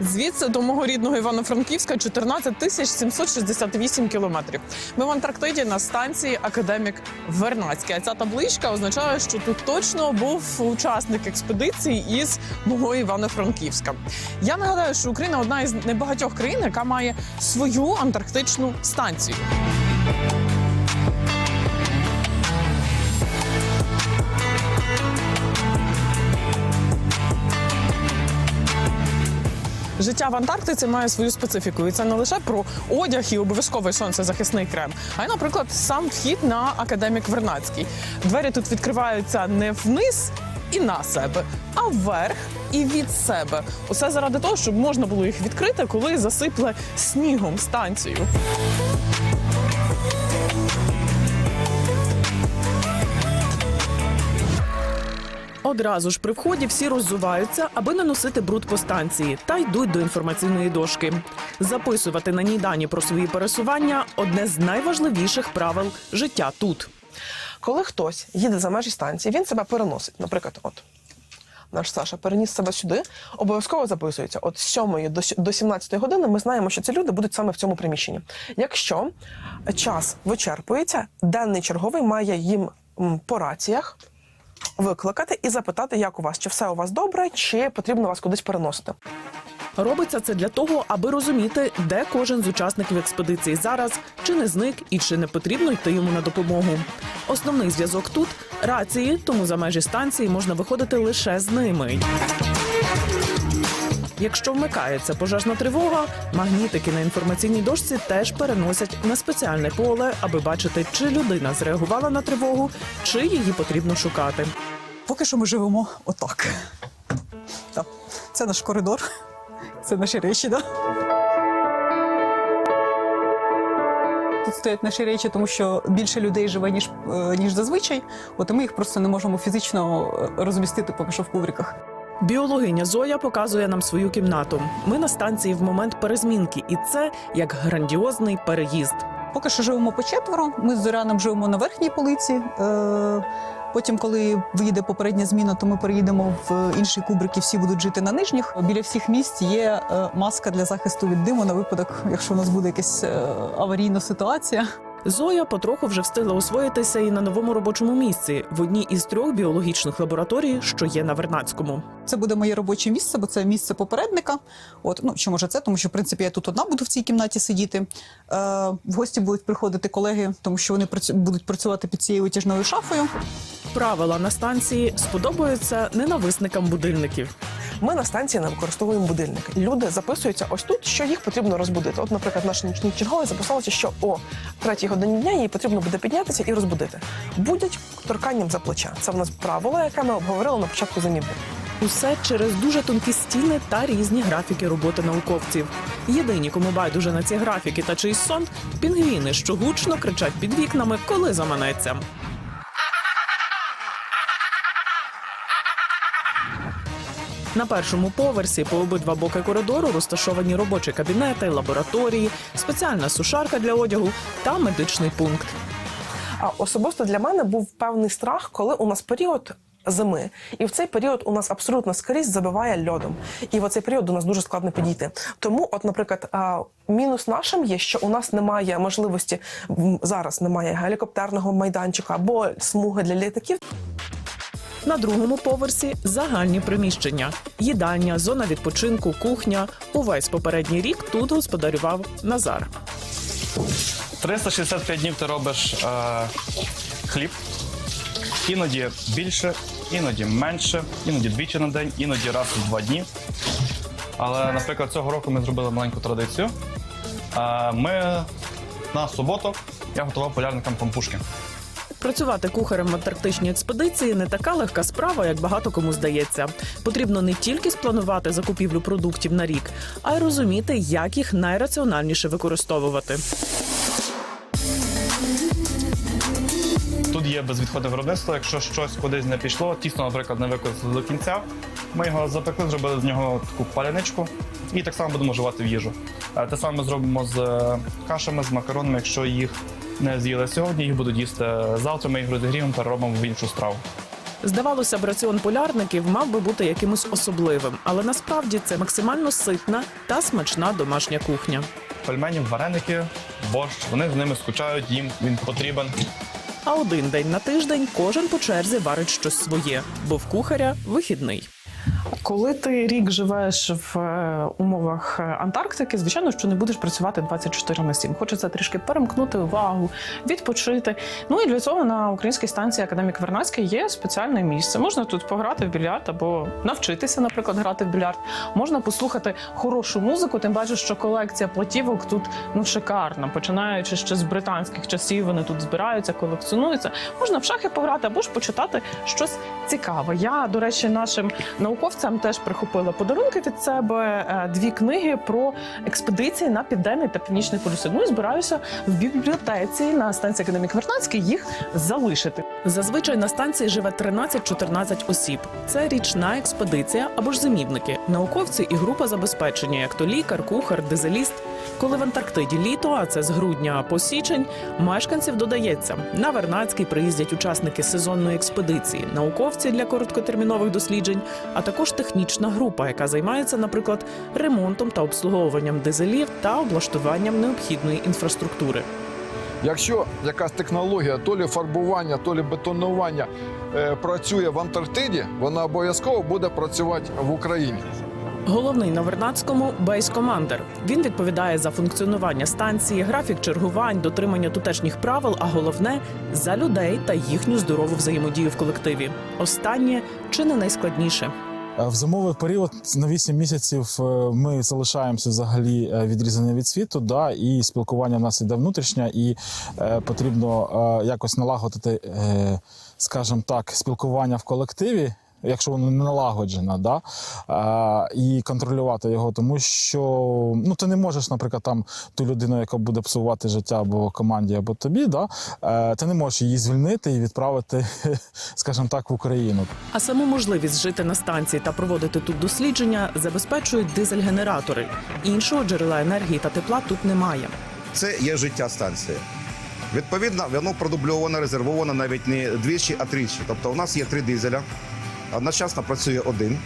звідси до мого рідного Івано-Франківська 14 тисяч 768 кілометрів. Ми в Антарктиді на станції Академік Вернацький. А ця табличка означає, що тут точно був учасник експедиції із мого Івано-Франківська. Я нагадаю, що Україна одна із небагатьох країн, яка має свою антарктичну станцію. Життя в Антарктиці має свою специфіку, і це не лише про одяг і обов'язковий сонцезахисний крем, а й, наприклад, сам вхід на академік Вернацький. Двері тут відкриваються не вниз і на себе, а вверх і від себе. Усе заради того, щоб можна було їх відкрити, коли засипле снігом станцію. Одразу ж при вході всі роззуваються, аби не носити бруд по станції, та йдуть до інформаційної дошки. Записувати на ній дані про свої пересування одне з найважливіших правил життя тут. Коли хтось їде за межі станції, він себе переносить. Наприклад, от наш Саша переніс себе сюди, обов'язково записується. От з 7 до, сю- 17 години ми знаємо, що ці люди будуть саме в цьому приміщенні. Якщо час вичерпується, денний черговий має їм по раціях викликати і запитати, як у вас, чи все у вас добре, чи потрібно вас кудись переносити. Робиться це для того, аби розуміти, де кожен з учасників експедиції зараз, чи не зник і чи не потрібно йти йому на допомогу. Основний зв'язок тут рації, тому за межі станції можна виходити лише з ними. Якщо вмикається пожежна тривога, магнітики на інформаційній дошці теж переносять на спеціальне поле, аби бачити, чи людина зреагувала на тривогу, чи її потрібно шукати. Поки що ми живемо отак. Так. Це наш коридор, це наші речі. Да? Тут стоять наші речі, тому що більше людей живе, ніж, е, ніж зазвичай. От і ми їх просто не можемо фізично е, розмістити поки що в кубриках. Біологиня Зоя показує нам свою кімнату. Ми на станції в момент перезмінки, і це як грандіозний переїзд. Поки що живемо по четверо. Ми з Зоряном живемо на верхній полиці. Е, Потім, коли вийде попередня зміна, то ми переїдемо в інший кубрик і всі будуть жити на нижніх. Біля всіх місць є е, маска для захисту від диму на випадок, якщо у нас буде якась е, аварійна ситуація. Зоя потроху вже встигла освоїтися і на новому робочому місці в одній із трьох біологічних лабораторій, що є на Вернацькому. Це буде моє робоче місце, бо це місце попередника. От ну чи може це, тому що в принципі я тут одна буду в цій кімнаті сидіти. Е, в гості будуть приходити колеги, тому що вони працю- будуть працювати під цією витяжною шафою. Правила на станції сподобаються ненависникам будильників. Ми на станції не використовуємо будильник. Люди записуються ось тут, що їх потрібно розбудити. От, наприклад, наш нічний черговий записалося, що о третій годині дня їй потрібно буде піднятися і розбудити. Будять торканням за плеча. Це в нас правило, яке ми обговорили на початку заміни. Усе через дуже тонкі стіни та різні графіки роботи науковців. Єдині, кому байдуже на ці графіки та чийсь сон пінгвіни, що гучно кричать під вікнами, коли заманеться. На першому поверсі по обидва боки коридору розташовані робочі кабінети, лабораторії, спеціальна сушарка для одягу та медичний пункт. А особисто для мене був певний страх, коли у нас період. Зими, і в цей період у нас абсолютно скрізь забиває льодом, і в цей період до нас дуже складно підійти. Тому, от, наприклад, мінус нашим є, що у нас немає можливості зараз немає гелікоптерного майданчика або смуги для літаків. На другому поверсі загальні приміщення: їдальня, зона відпочинку, кухня. Увесь попередній рік тут господарював Назар. 365 днів ти робиш е, хліб. Іноді більше, іноді менше, іноді двічі на день, іноді раз у два дні. Але, наприклад, цього року ми зробили маленьку традицію. Е, ми на суботу я готував полярникам пампушки. Працювати кухарем в антарктичній експедиції не така легка справа, як багато кому здається. Потрібно не тільки спланувати закупівлю продуктів на рік, а й розуміти, як їх найраціональніше використовувати. Тут є безвідходне виробництво. Якщо щось кудись не пішло, тісно, наприклад, не використали до кінця. Ми його запекли, зробили з нього таку паляничку і так само будемо вживати в їжу. Е, Те саме зробимо з е, кашами, з макаронами. Якщо їх не з'їли сьогодні, їх будуть їсти завтра. Ми їх розігріємо, переробимо в іншу страву. Здавалося б, раціон полярників мав би бути якимось особливим, але насправді це максимально ситна та смачна домашня кухня. Пельмені, вареники, борщ. Вони з ними скучають, їм він потрібен. А один день на тиждень кожен по черзі варить щось своє, бо в кухаря вихідний. Коли ти рік живеш в е, умовах е, Антарктики, звичайно, що не будеш працювати 24 на 7. Хочеться трішки перемкнути увагу, відпочити. Ну і для цього на українській станції Академік Вернадський є спеціальне місце. Можна тут пограти в більярд або навчитися, наприклад, грати в більярд. Можна послухати хорошу музику. Тим паче, що колекція платівок тут ну шикарна. Починаючи ще з британських часів, вони тут збираються, колекціонуються. Можна в шахи пограти або ж почитати щось цікаве. Я, до речі, нашим науковцям теж прихопила подарунки від себе е, дві книги про експедиції на південний та північний полюси. Ну і збираюся в бібліотеці на станції Академік Вернадський їх залишити. Зазвичай на станції живе 13-14 осіб. Це річна експедиція або ж зимівники, науковці і група забезпечення, як то лікар, кухар, дизеліст. Коли в Антарктиді літо, а це з грудня по січень, мешканців додається. На Вернадський приїздять учасники сезонної експедиції, науковці для короткотермінових досліджень, а також технічна група, яка займається, наприклад, ремонтом та обслуговуванням дизелів та облаштуванням необхідної інфраструктури. Якщо якась технологія, то лі фарбування, то лі бетонування е, працює в Антарктиді, вона обов'язково буде працювати в Україні. Головний на Вернадському бейс-командер. Він відповідає за функціонування станції, графік чергувань, дотримання тутешніх правил, а головне за людей та їхню здорову взаємодію в колективі. Останнє чи не найскладніше. Е, В зимовий період на 8 місяців е, ми залишаємося взагалі е, відрізані від світу, да, і спілкування в нас іде внутрішнє, і е, потрібно е, якось налагодити, е, скажімо так, спілкування в колективі. Якщо воно не налагоджено, да, а, і контролювати його, тому що ну ти не можеш, наприклад, там ту людину, яка буде псувати життя або команді, або тобі, да, е, ти не можеш її звільнити і відправити, скажімо так, в Україну. А саму можливість жити на станції та проводити тут дослідження забезпечують дизель-генератори. Іншого джерела енергії та тепла тут немає. Це є життя станції. Відповідно, воно продубльовано, резервовано навіть не двічі, а тричі. Тобто, у нас є три дизеля. Одночасно працює один,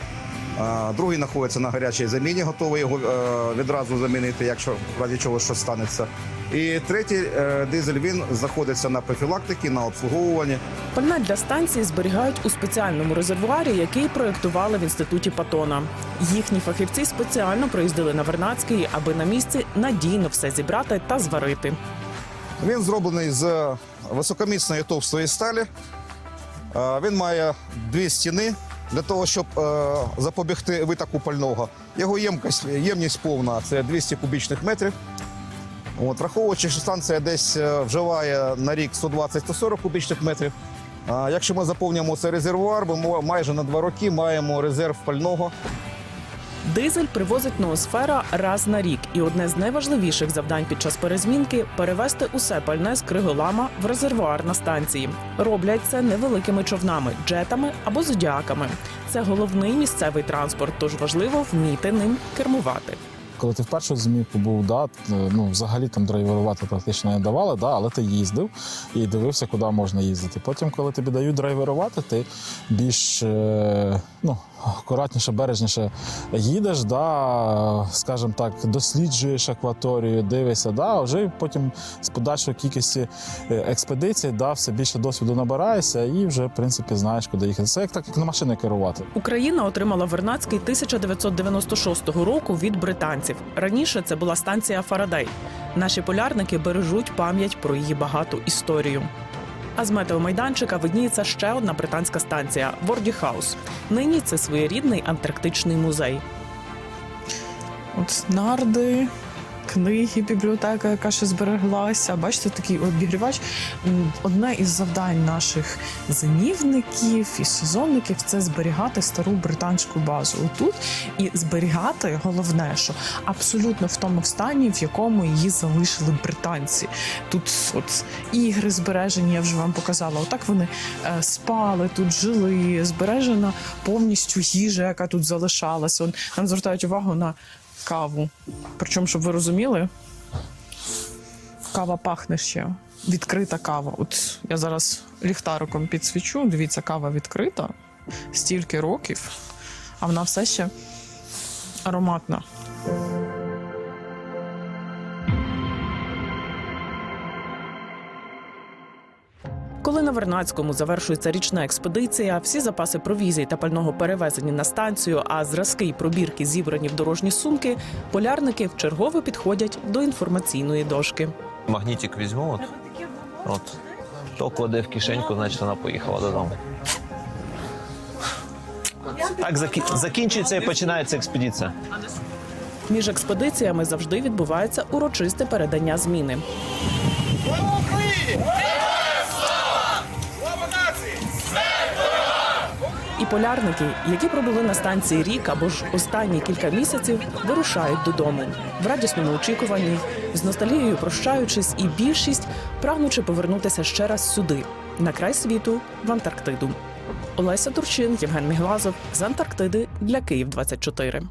другий знаходиться на гарячій заміні, готовий його е, відразу замінити, якщо в разі чого щось станеться. І третій е, дизель він знаходиться на профілактиці, на обслуговуванні. Пальне для станції зберігають у спеціальному резервуарі, який проєктували в інституті Патона. Їхні фахівці спеціально приїздили на Вернадський, аби на місці надійно все зібрати та зварити. Він зроблений з високоміцної товстої сталі. Е, Він має дві стіни для того, щоб е, запобігти витоку пального. Його ємкість, ємність повна це 200 кубічних метрів. От, враховуючи, що станція десь е, вживає на рік 120-140 кубічних метрів. Якщо ми заповнюємо цей резервуар, ми майже на два роки маємо резерв пального. Дизель привозить ноосфера раз на рік, і одне з найважливіших завдань під час перезмінки перевести усе пальне з криголама в резервуар на станції. Роблять це невеликими човнами, джетами або зодіаками. Це головний місцевий транспорт, тож важливо вміти ним кермувати. Коли ти вперше зимі побув, да, ну взагалі там драйверувати практично не давали, да, але ти їздив і дивився, куди можна їздити. Потім, коли тобі дають драйверувати, ти більш е, ну, акуратніше, бережніше їдеш, да, скажімо так, досліджуєш акваторію, дивишся, да, вже потім з подальшою кількістю е, експедицій да, все більше досвіду набираєшся і вже, в принципі, знаєш, куди їхати. Це як так, як на машини керувати. Україна отримала Вернадський 1996 року від британців. Раніше це була станція Фарадей. Наші полярники бережуть пам'ять про її багату історію. А з метеомайданчика видніється ще одна британська станція Ворді Хаус. Нині це своєрідний антарктичний музей. От нарди, книги, бібліотека, яка ще збереглася. Бачите, такий обігрівач. Одне із завдань наших зимівників і сезонників це зберігати стару британську базу отут і зберігати головне, що абсолютно в тому стані, в якому її залишили британці. Тут от ігри збережені, я вже вам показала. Отак вони е, спали, тут жили, збережена повністю їжа, яка тут залишалася. Нам звертають увагу на каву. Причому, щоб ви розуміли, кава пахне ще. відкрита кава. От я зараз ліхтариком підсвічу. Дивіться, кава відкрита стільки років, а вона все ще ароматна. На Вернадському завершується річна експедиція, всі запаси провізії та пального перевезені на станцію, а зразки й пробірки зібрані в дорожні сумки, полярники вчергове підходять до інформаційної дошки. Магнітик візьму. От. От. То кладе в кишеньку, значить вона поїхала додому. Так закі- закінчується і починається експедиція. Між експедиціями завжди відбувається урочисте передання зміни. Полярники, які пробули на станції рік або ж останні кілька місяців, вирушають додому в радісному очікуванні, з ностальгією прощаючись, і більшість прагнучи повернутися ще раз сюди, на край світу, в Антарктиду. Олеся Турчин, Євген Міглазов з Антарктиди для Київ 24